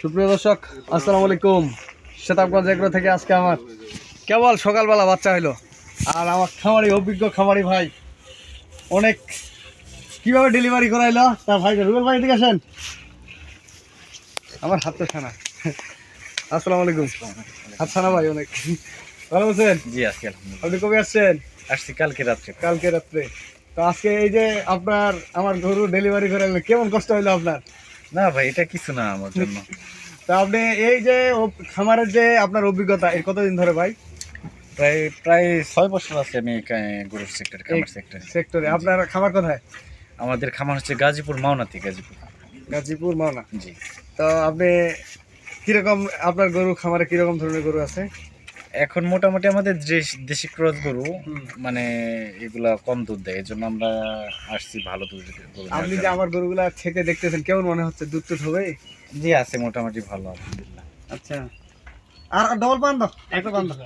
সুপ্রিয় দর্শক আসসালামু আলাইকুম। শতাবগঞ্জ থেকে আজকে আমার কেবল সকালবেলা বাচ্চা হইল। আর আমার খামারি অভিজ্ঞ খামারি ভাই অনেক কীভাবে ডেলিভারি করাইলো তা ভাই রুবেল ভাই এদিকে আসেন। আমার হাত তো ছানা। আসসালামু আলাইকুম। হাত ছানা ভাই অনেক। ভালো আছেন? জি আজকে আপনি কবে আসছেন? আসছি কালকে রাত্রে। কালকে রাত্রে। তো আজকে এই যে আপনার আমার গরু ডেলিভারি করে কেমন কষ্ট হইল আপনার? না ভাই এটা কিছু না আমার জন্য। তা আপনি এই যে খামারের যে আপনার অভিজ্ঞতা এই কতদিন ধরে ভাই? প্রায় প্রায় ছয় বছর আছে আমি গরুর সেক্টর খামার সেক্টরে সেক্টরে আপনার খামার কোথায়? আমাদের খামার হচ্ছে গাজীপুর মাওনাতি গাজীপুর। গাজীপুর মাওনা। জি। তো আপনি কীরকম আপনার গরু খামারে কীরকম ধরনের গরু আছে? এখন মোটামুটি আমাদের দেশ- দেশি ক্রস গরু মানে এগুলা কম দুধ দেয় এই জন্য আমরা আসছি ভালো দুধ আপনি যে। আমার গরুগুলা ছেকে দেখতেছেন কেমন মনে হচ্ছে? দুধ টুধ হবে? জি আছে মোটামুটি ভালো আলহামদুলিল্লাহ। আচ্ছা। আর ডবল পান দাও একটা পান দাও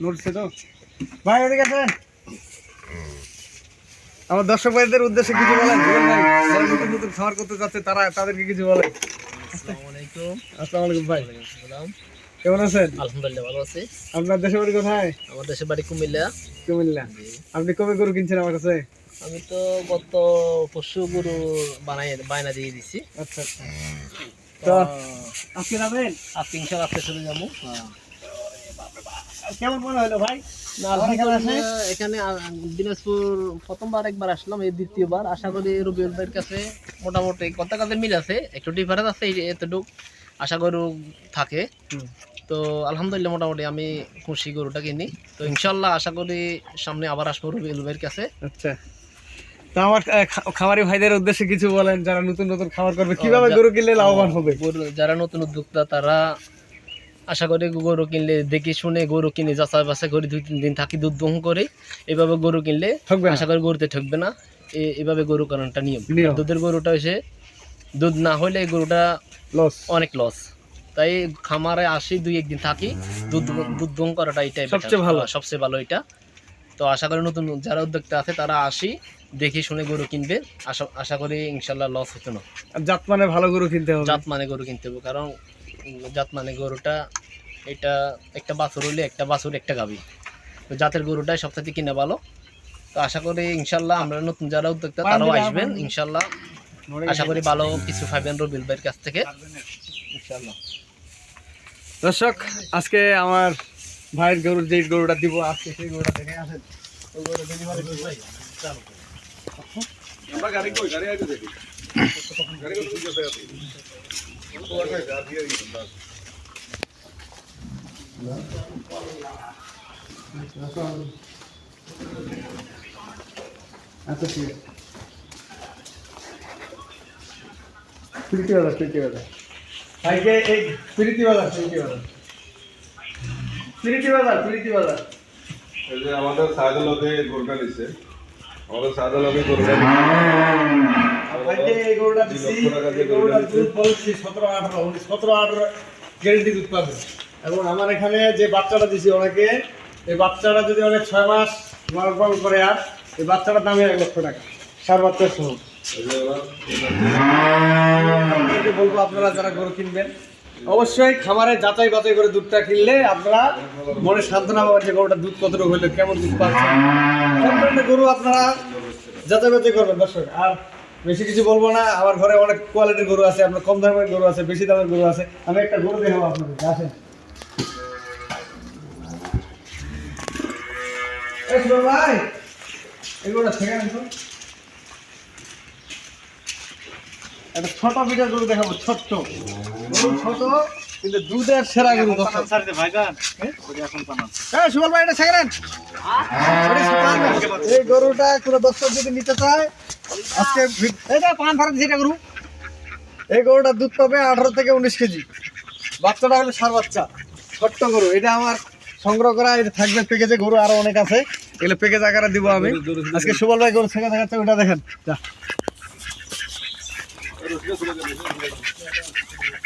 নড়ছে তো। ভাই এদিকে আসেন। আমার দর্শক ভাইদের উদ্দেশ্যে কিছু বলেন। জুয়েল ভাই যারা নতুন নতুন খামার করতে যাচ্ছে তারা তাদেরকে কিছু বলেন। আসসালামু আলাইকুম। ভাই। কেমন আছেন? আলহামদুলিল্লাহ ভালো আছি। আপনার দেশের বাড়ি কোথায়? আমার দেশের বাড়ি কুমিল্লা। কুমিল্লা। আপনি কবে গরু কিনছেন আমার কাছে? আমি তো গত পরশু গরু বানাই বায়না দিয়ে দিছি। আচ্ছা আচ্ছা। তো আজকে যাবেন? আজকে ইনশাল্লাহ আজকে চলে যাব। কেমন মনে হলো ভাই? এখানে দিনাজপুর প্রথমবার একবার আসলাম এই দ্বিতীয়বার। আশা করি রবিউল ভাইয়ের কাছে মোটামুটি কথা কাজে মিল আছে একটু ডিফারেন্স আছে এতটুক। আশা গরু থাকে। তো আলহামদুলিল্লাহ মোটামুটি আমি খুশি গরুটা কিনি। তো ইনশাল্লাহ আশা করি সামনে আবার আসব ভাইয়ের কাছে। আচ্ছা। তো আমার খামারি ভাইদের উদ্দেশ্যে কিছু বলেন যারা নতুন নতুন খাবার করবে কীভাবে গরু কিনলে লাভবান হবে? যারা নতুন উদ্যোক্তা তারা আশা করি গরু কিনলে দেখে শুনে গরু কিনে যাচাই বাছাই করে দুই তিন দিন থাকি দুধ দহন করে। এভাবে গরু কিনলে আশা করি গরুতে ঠকবে না। এভাবে গরু কারণটা নিয়ম। নিয়ম। দুধের গরুটা হচ্ছে দুধ না হলে গরুটা লস অনেক লস তাই খামারে আসি দুই একদিন থাকি। দুধ দুধ দহন করাটা এটাই সবচেয়ে ভালো। হ্যাঁ, সবচেয়ে ভালো এটা। তো আশা করি নতুন যারা উদ্যোক্তা আছে তারা আসি দেখে শুনে গরু কিনবে। আশা আশা করি ইনশাল্লাহ লস হতো না। জাত মানে ভালো গরু কিনতে হবে। জাত মানে গরু কিনতে হবে কারণ জাত মানে গরুটা এটা একটা বাছুর হলে একটা বাছুর একটা গাবি। তো জাতের গরুটাই সবথেকে কিনে ভালো। তো আশা করি ইনশাল্লাহ আমরা নতুন যারা উদ্যোক্তা তারাও আসবেন ইনশাল্লাহ। আশা করি ভালো কিছু পাইবেন রবিল ভাইয়ের কাছ থেকে। ইনশাল্লাহ। দর্শক আজকে আমার ভাইয়ের গরুর যে গরুটা দিব আজকে সেই গরুটা দেখে আসেন। ওই গরুটা delivery করব। ভাই। চলো। আচ্ছা ঠিক আছে। ঠিক আছে ভাইকে এই প্রীতি বাজার প্রীতি বাজার। প্রীতি বাজার প্রীতি বাজার। এই যে আমাদের সাহায্য লোকে গরুটা নিচ্ছে আমাদের সাহায্য লোকে গরুটা ভাইকে এই গরুটা দিচ্ছি গরুটা গরুটা দুধ বলছি সতেরো আঠারো উনিশ সতেরো আঠারো গ্যারেন্টি দুধ পাবে। এবং আমার এখানে যে বাচ্চাটা দিছি ওনাকে এই বাচ্চাটা যদি অনেক ছয় মাস লালন পালন করে আর এই বাচ্চাটার দামে এক লক্ষ টাকা। সার বাচ্চা সহ বলব, আপনারা যারা গরু কিনবেন, অবশ্যই খামারে যাচাই বাছাই করে দুধটা কিনলে আপনারা মনে সান্ত্বনা পাবেন যে গরুটা দুধ কতটুকু হইল, কেমন দুধ পাচ্ছেন গরু আপনারা যাচাই বাছাই করবেন, দর্শক। আর বেশি কিছু বলব না, আমার ঘরে অনেক কোয়ালিটির গরু আছে, আপনার কম দামের গরু আছে, বেশি দামের গরু আছে। আমি একটা গরু দেখাবো আপনাদের আসেন। ভাই, এই গরুটা থেকে আনেন তো। একটা ছোট পিঠার গরু দেখাবো ছোট্ট। ছোট কিন্তু দুধের সেরা গরু দর্শক। হ্যাঁ সুবল ভাই এটা ছেড়ে দেন। ওটা ছাড়া না। এই গরুটা কোনো দর্শক যদি নিতে চায় আজকে যে পান ফারান যেটা গরু। এই গরুটার দুধ পাবে আঠারো থেকে উনিশ কেজি। বাচ্চাটা হলো সার বাচ্চা। ছোট্ট গরু এটা আমার সংগ্রহ করা এটা থাকবে প্যাকেজে গরু আরও অনেক আছে। এগুলো প্যাকেজ আকারে দিব আমি। আজকে সুবল ভাই গরু ছেড়ে দেখাচ্ছে ওটা দেখেন। যা। রুবেল ভাই দেখুন।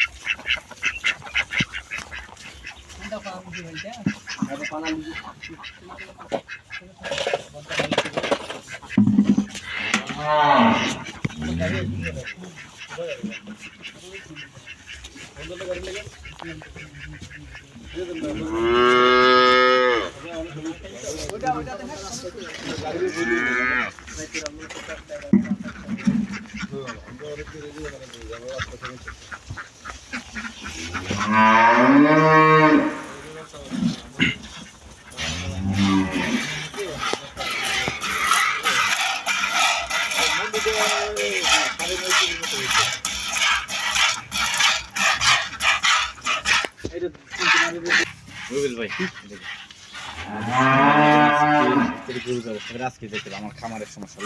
অবস্থা করে আজকে দেখতে আমার খামারের সমস্যা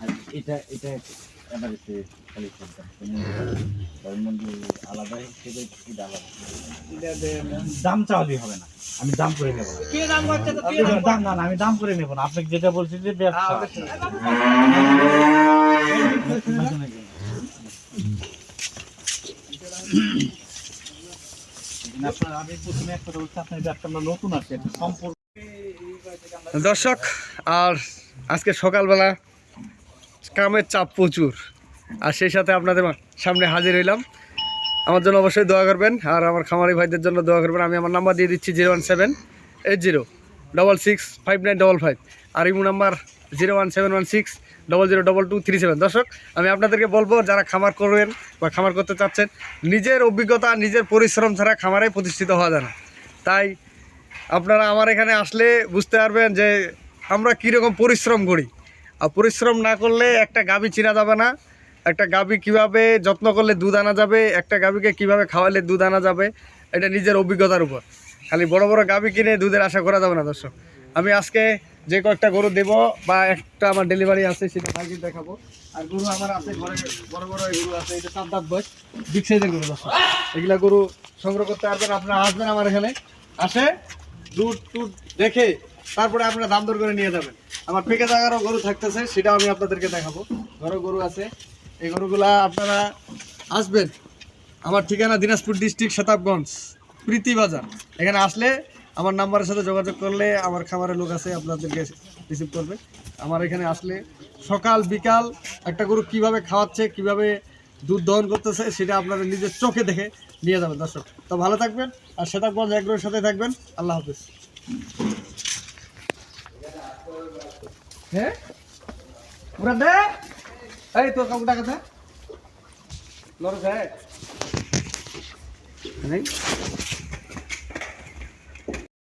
আর এটা এটা মন্দির আলাদা হিসেবে এটা আলাদা দাম হবে? না। আমি দাম করে নেব। দাম না না আমি দাম করে নেব না। আপনাকে যেটা বলছি যে ব্যবসা। আপনার আমি প্রথমে একটা বলছি আপনার নতুন আছে সম্পর্ক দর্শক আর আজকে সকালবেলা কামের চাপ প্রচুর। আর সেই সাথে আপনাদের সামনে হাজির হইলাম। আমার জন্য অবশ্যই দোয়া করবেন, আর আমার খামারি ভাইদের জন্য দোয়া করবেন। আমি আমার নাম্বার দিয়ে দিচ্ছি zero one seven eight zero double six five nine double five আর imo number zero one seven one six double zero double two three seven দর্শক, আমি আপনাদেরকে বলব, যারা খামার করবেন বা খামার করতে চাচ্ছেন, নিজের অভিজ্ঞতা, নিজের পরিশ্রম ছাড়া খামারে প্রতিষ্ঠিত হওয়া যায় না। তাই আপনারা আমার এখানে আসলে বুঝতে পারবেন যে আমরা কীরকম পরিশ্রম করি। পরিশ্রম না করলে একটা গাভী চিনা যাবে না। একটা গাভী কীভাবে যত্ন করলে দুধ আনা যাবে, একটা গাভীকে কীভাবে খাওয়ালে দুধ আনা যাবে, এটা নিজের অভিজ্ঞতার উপর। খালি বড় বড় গাভী কিনে দুধের আশা করা যাবে না, দর্শক। আমি আজকে যে কয়েকটা গরু দেবো বা একটা আমার ডেলিভারি আছে, সেটা ভাইকে দেখাবো। আর গরু আমার আছে ঘরে, বড় বড় গরু আছে, এটা সাত দাঁত বয়স বিগ সাইজের গরু, দর্শক। এগুলা গরু সংগ্রহ করতে পারবেন আপনারা আসবেন আমার এখানে। আসে দুধ টুধ দেখে তারপরে আপনারা দাম দর করে নিয়ে যাবেন। আমার পেকে জায়গারও গরু থাকতেছে, সেটাও আমি আপনাদেরকে দেখাবো। ঘরও গরু আছে। এই গরুগুলা আপনারা আসবেন আমার ঠিকানা দিনাজপুর ডিস্ট্রিক্ট শতাবগঞ্জ প্রীতি বাজার। এখানে আসলে আমার নাম্বারের সাথে যোগাযোগ করলে আমার খামারের লোক আছে, আপনাদেরকে রিসিভ করবে। আমার এখানে আসলে সকাল, বিকাল একটা গরু কীভাবে খাওয়াচ্ছে, কীভাবে দুধ দহন করতেছে, সেটা আপনারা নিজের চোখে দেখে নিয়ে যাবেন দর্শক। তো ভালো থাকবেন, আর শতাবগঞ্জ এগ্রোর সাথে থাকবেন। আল্লাহ হাফিজ। হ্যাঁ পুরা দে। এই তোর কাপড় টাকা লড় যায়